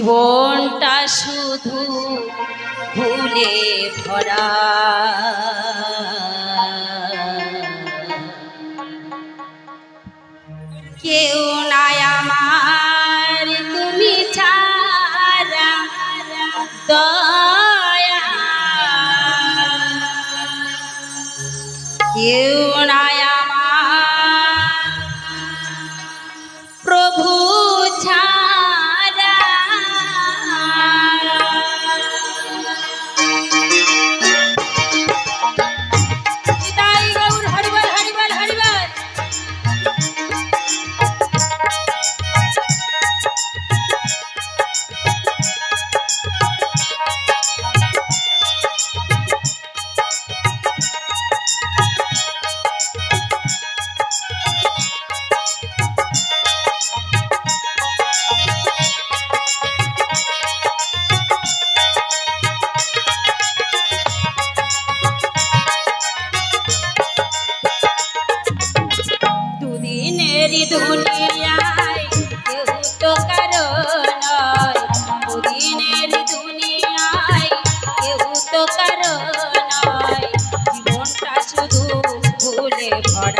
জীবনটা শুধু ভুলে ভরা। কেউ নাই আমার তুমি ছাড়া দয়া। কেউ নাই আমার প্রভু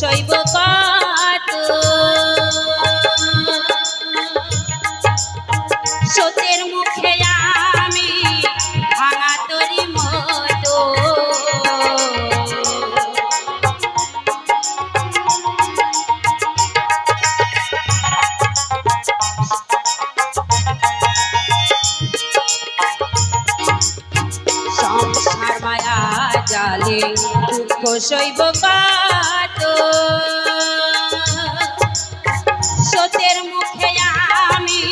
শৈব কত সতের মুখে আমি ভাঙা তরি মতো। সংসার মায়া জালে শৈব কাত সতের মুখে আমি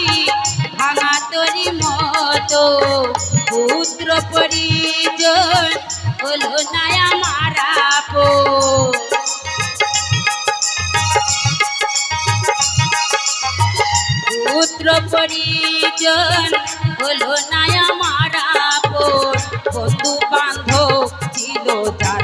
ভাঙা তরি মতো, পুত্র পরিজন হলো না আমার। পুত্র পরিজন হলো না আমার বন্ধু বান্ধব ছিল যারা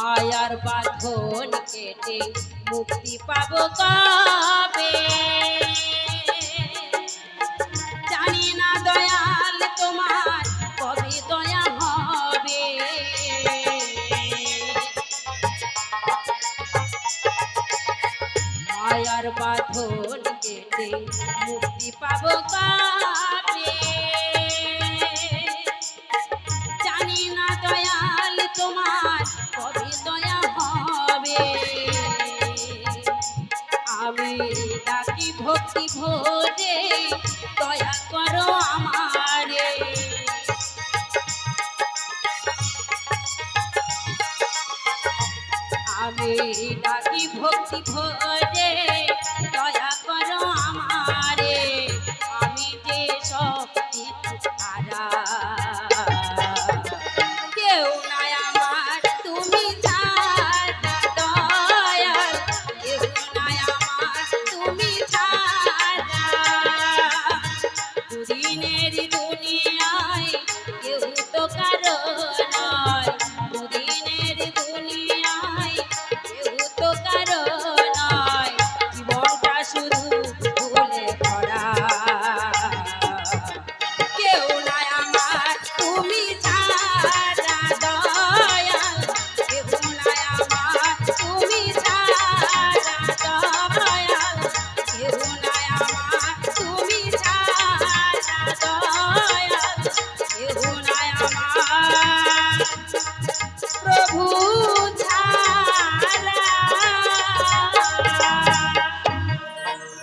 মায়ার বাঁধন কেটে মুক্তি পাব কবে? জানি না দয়াল তোমার কবে দয়া হবে। মায়ার বাঁধন কেটে মুক্তি পাব কবে? ডাকি ভক্তি ভয়।